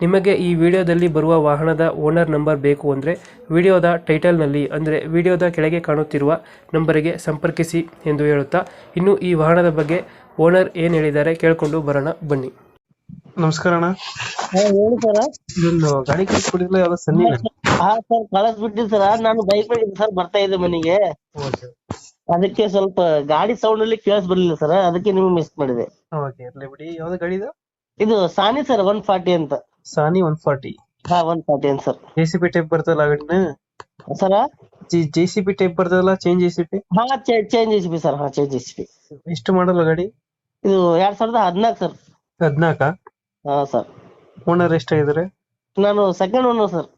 ನಿಮಗೆ ಈ ವಿಡಿಯೋದಲ್ಲಿ ಬರುವ ವಾಹನದ ಓನರ್ ನಂಬರ್ ಬೇಕು ಅಂದರೆ ವಿಡಿಯೋದ ಟೈಟಲ್ನಲ್ಲಿ ಅಂದರೆ ವಿಡಿಯೋದ ಕೆಳಗೆ ಕಾಣುತ್ತಿರುವ ನಂಬರಿಗೆ ಸಂಪರ್ಕಿಸಿ ಎಂದು ಹೇಳುತ್ತಾ ಇನ್ನು ಈ ವಾಹನದ ಬಗ್ಗೆ ಓನರ್ ಏನು ಹೇಳಿದ್ದಾರೆ ಕೇಳಿಕೊಂಡು ಬರೋಣ ಬನ್ನಿ. ನಮಸ್ಕಾರ ಅಣ್ಣ. ಹಾ ಹೇಳಿ ಸರ. ಇದೊಂದು ಗಾಡಿ ಕಳಿಸ್ಕೊಡಿಲ್ಲ ಯಾವ್ದೋ ಸನ್ನಿ ಹಾ ಸರ್ ನಾನು ಬೈಕ್ ಮೇಲೆ ಸರ್ ಬರ್ತಾ ಇದ್ದೆ ಮನೆಗೆ. ಅದಕ್ಕೆ ಸ್ವಲ್ಪ ಗಾಡಿ ಸೌಂಡ್ ಅಲ್ಲಿ ಕೇಳಿಸ್ ಬರ್ಲಿಲ್ಲ ಸರ್. ಅದಕ್ಕೆ ನಿಮ್ಗೆ ಮಿಸ್ ಮಾಡಿದೆ. ಓಕೆ ಇರ್ಲಿ ಬಿಡಿ. ಯಾವ್ದು ಗಾಡಿ ಇದು? ಇದು ಸಾನಿ ಸರ್ ಒನ್ ಫಾರ್ಟಿ ಅಂತ. ಸಾನಿ ಒನ್ ಫಾರ್ಟಿ ಹಾ ಒನ್ ಫಾರ್ಟಿ ಅಂತ sir J C P type ಬರ್ತದಲ್ಲ ಗಾಡಿನ sir? J C P type ಬರ್ತದಲ್ಲ ಚೇಂಜ್ ಜೆ ಸಿ ಪಿ ಹಾ ಚೇಂಜ್ ಎಸ್ ಪಿ ಸರ್ ಹಾ ಚೇಂಜ್ ಎಸ್ ಪಿ ಎಷ್ಟು ಮಾಡಲ್ಲ ಗಾಡಿ? ಇದು ಎರಡ್ ಸಾವಿರದ ಹದಿನಾಲ್ಕು ಸರ್ ಹದ್ನಾಲ್ಕ? ಹಾ ಸರ್ ಓನರ್ ಎಷ್ಟಾಗಿದ್ದಾರೆ? ನಾನು second owner sir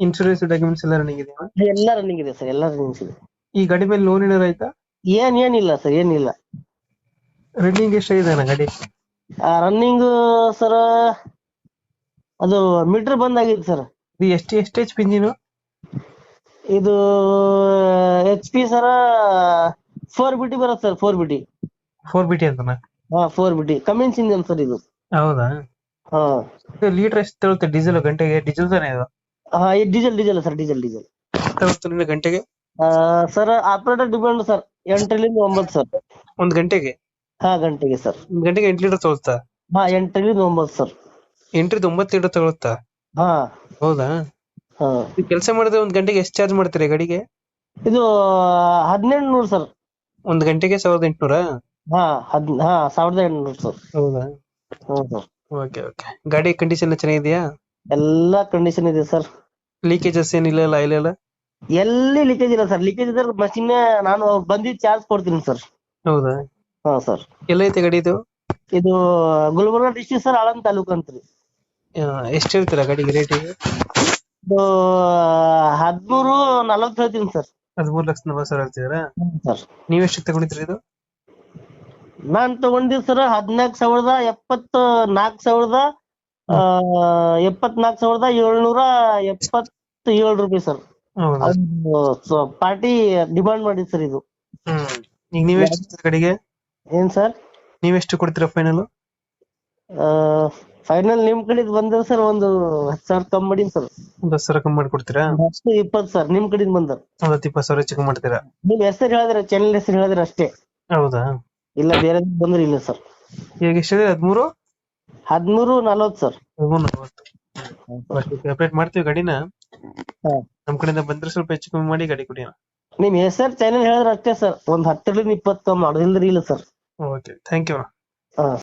insurance documents ಎಲ್ಲ ರನ್ನಿಂಗ್ ಇದೆಯಾ? ಎಲ್ಲ ರನ್ನಿಂಗ್ ಇದೆ ಸರ್ ಎಲ್ಲ ರನ್ನಿಂಗ್ ಇದೆ. ಈ ಗಾಡಿ ಮೇಲೆ ಲೋನ್ ಏನಾರ ಆಯ್ತಾ? ಏನ್ ಏನಿಲ್ಲ ಸರ್ ಏನಿಲ್ಲ. ರನ್ನಿಂಗ್ ಎಷ್ಟಾಗಿದೆ ಅಣ್ಣ ಗಾಡಿ? ರನ್ನಿಂಗ್ ಸರ್ ಅದು ಮೀಟರ್ ಬಂದ್ ಆಗಿದೆ ಸರ್ ಇದು ಎಷ್ಟು ಎಷ್ಟು ಎಚ್ ಪಿ ಇಂಜಿನು ಇದು H P sir four B T ಬರುತ್ತೆ sir four B T four B T ಅಂತನ? ಹಾ four B T Cummins engine sir ಇದು. ಹೌದಾ? ಹಾ. ಇದು ಲೀಟರ್ ಎಷ್ಟು ತಗೊಳುತ್ತೆ ಡೀಸೆಲ್ ಗಂಟೆಗೆ? ಡೀಸೆಲ್ ತಾನೇ ಇದು? ಹಾ ಇದು diesel diesel sir diesel diesel ತಗೊಳುತ್ತೆ ನಿಮಗೆ ಗಂಟೆಗೆ? ಸರ್ ಆಪರೇಟರ್ ಡಿಪೆಂಡ್ ಸರ್ ಎಂಟರಿಂದ ಒಂಬತ್ತು ಸರ್ ಒಂದು ಗಂಟೆಗೆ? ಹಾ ಗಂಟೆಗೆ ಸರ್ ಒಂದ್ ಗಂಟೆಗೆ ಎಂಟು ಲೀಟರ್ ತಗೊಳ್ತಾ? ಹಾ ಎಂಟರಿಂದ ಒಂಬತ್ತು ಸರ್ ಎಂಟರಿಂದ ಒಂಬತ್ತು ಲೀಟರ್ ತಗೊಳುತ್ತಾ? ಹಾ. ಹೌದಾ? ಹಾ. ಕೆಲಸ ಮಾಡಿದ್ರೆ ಒಂದ್ ಗಂಟೆಗೆ ಎಷ್ಟು ಚಾರ್ಜ್ ಮಾಡ್ತೀರಿ ಗಾಡಿಗೆ? ಇದು ಹದಿನೆಂಟು ನೂರು ಸರ್. ಒಂದ್ ಗಂಟೆಗೆ ಸಾವಿರದ ಎಂಟುನೂರ? ಹಾ ಹದ್ ಹಾ ಸಾವಿರದ ಎಂಟುನೂರು ಸರ್. ಹೌದಾ? ಹ್ಞೂ ಸರ್. Okay okay. ಗಾಡಿ ಕಂಡೀಷನ್ ಚೆನ್ನಾಗಿದೆಯಾ? ಎಲ್ಲ ಕಂಡೀಷನ್ ಇದೆ ಸರ್. ಲೀಕೇಜಸ್ ಏನಿಲ್ಲ ಇಲ್ಲ ಇಲ್ಲ ಎಲ್ಲ ಎಲ್ಲಿ ಲೀಕೇಜ್ ಇಲ್ಲ ಸರ್. ಲೀಕೇಜ್ ಇದ್ರೆ ಮಷಿನ್ ನಾನು ಬಂದಿದ್ದು ಚಾರ್ಜ್ ಕೊಡ್ತೀನಿ ಸರ್. ಹೌದಾ? ಹಾ ಸರ್. ಎಲ್ಲೈತೆ ಗಾಡಿ ಇದು? ಇದು ಗುಲ್ಬರ್ಗ ಡಿಸ್ಟ್ರಿಕ್ಟ್ ಸರ್ ಆಳಂದ್ ತಾಲೂಕು ಅಂತ್ರಿ. ಎಷ್ಟು ಹೇಳ್ತೀರಾ ಗಾಡಿಗೆ ರೇಟ್ ಇದು ಹದಿಮೂರು ನಲವತ್ತು ಹೇಳ್ತೀನಿ ಸರ್ ಹದಿಮೂರು ಲಕ್ಷ ನಲವತ್ತು ಸಾವಿರ ಹೇಳ್ತಿದ್ದೀರಾ ಸರ್ ನೀವ್ ಎಷ್ಟು ತಗೊಂಡಿದ್ರಿ ಇದು? ನಾನ್ ತಗೊಂಡಿದ್ ಸರ್ ಹದಿನಾಲ್ಕು ಸಾವಿರದ ಎಪ್ಪತ್ತ ನಾಲ್ಕು ಸಾವಿರದ ಎಪ್ಪತ್ನಾಲ್ಕು ಸಾವಿರದ ಏಳ್ನೂರ ಎಪ್ಪತ್ತ ಏಳು ರೂಪಾಯಿ ಸರ್ ಹೌದಾ? ಪಾರ್ಟಿ ಡಿಮಾಂಡ್ ಮಾಡಿದ್ ಸರ್ ಇದು. ಹ್ಮ್. ಈಗ ನೀವ್ ಎಷ್ಟು ಕಡೆಗೆ ಏನ್ ಸರ್ ನೀವೆಷ್ಟು ಕೊಡ್ತೀರಾ ಫೈನಲ್ ಫೈನಲ್ ನಿಮ್ ಕಡೆದ್ ಬಂದ್ರೆ ಸರ್ ಒಂದು ಹತ್ತು ಸಾವಿರ ಕಮ್ಮಿ ಮಾಡಿ ಸರ್ ಒಂದು ಹತ್ತು ಸಾವಿರ ಕಮ್ಮಿ ಮಾಡ್ಕೊಡ್ತೀರಾ? ಅಷ್ಟು ಇಪ್ಪತ್ತು ಸರ್ ನಿಮ್ ಕಡೆದ್ ಬಂದ್ರ. ಒಂದ್ ಹತ್ತು ಇಪ್ಪತ್ತು ಸಾವಿರ ಚಿಕ್ಕ ಮಾಡ್ತೀರಾ? ನಿಮ್ ಹೆಸರು ಹೇಳಿದ್ರೆ ಚಾನೆಲ್ ಹೆಸರು ಹೇಳಿದ್ರೆ ಅಷ್ಟೇ. ಹೌದಾ? ಇಲ್ಲ ಬೇರೆ ಬಂದ್ರೆ ಇಲ್ಲ ಸರ್ ಈಗ ಎಷ್ಟಿದೆ ಹದಿಮೂರು? ಹದಿಮೂರು ನಲವತ್ತು ಸರ್ ಹದಿಮೂರು ನಲ್ವತ್ತು. ಅಪ್ಡೇಟ್ ಮಾಡ್ತೀವಿ ಗಾಡಿನ. ಹಾ. ನಮ್ ಕಡೆಯಿಂದ ಬಂದ್ರೆ ಸ್ವಲ್ಪ ಹೆಚ್ಚು ಕಮ್ಮಿ ಮಾಡಿ ಗಾಡಿ ಕೊಡಿ ನಿಮ್ ಹೆಸರು ಚಾನೆಲ್ ಹೇಳಿದ್ರೆ ಅಷ್ಟೇ ಸರ್ ಒಂದ್ ಹತ್ತರಿಂದ ಇಪ್ಪತ್ತು ಕಮ್ಮಿ ಮಾಡೋದಿಲ್ರಿ ಇಲ್ಲ ಸರ್ ಓಕೆ ಥ್ಯಾಂಕ್ ಯು ಹಾ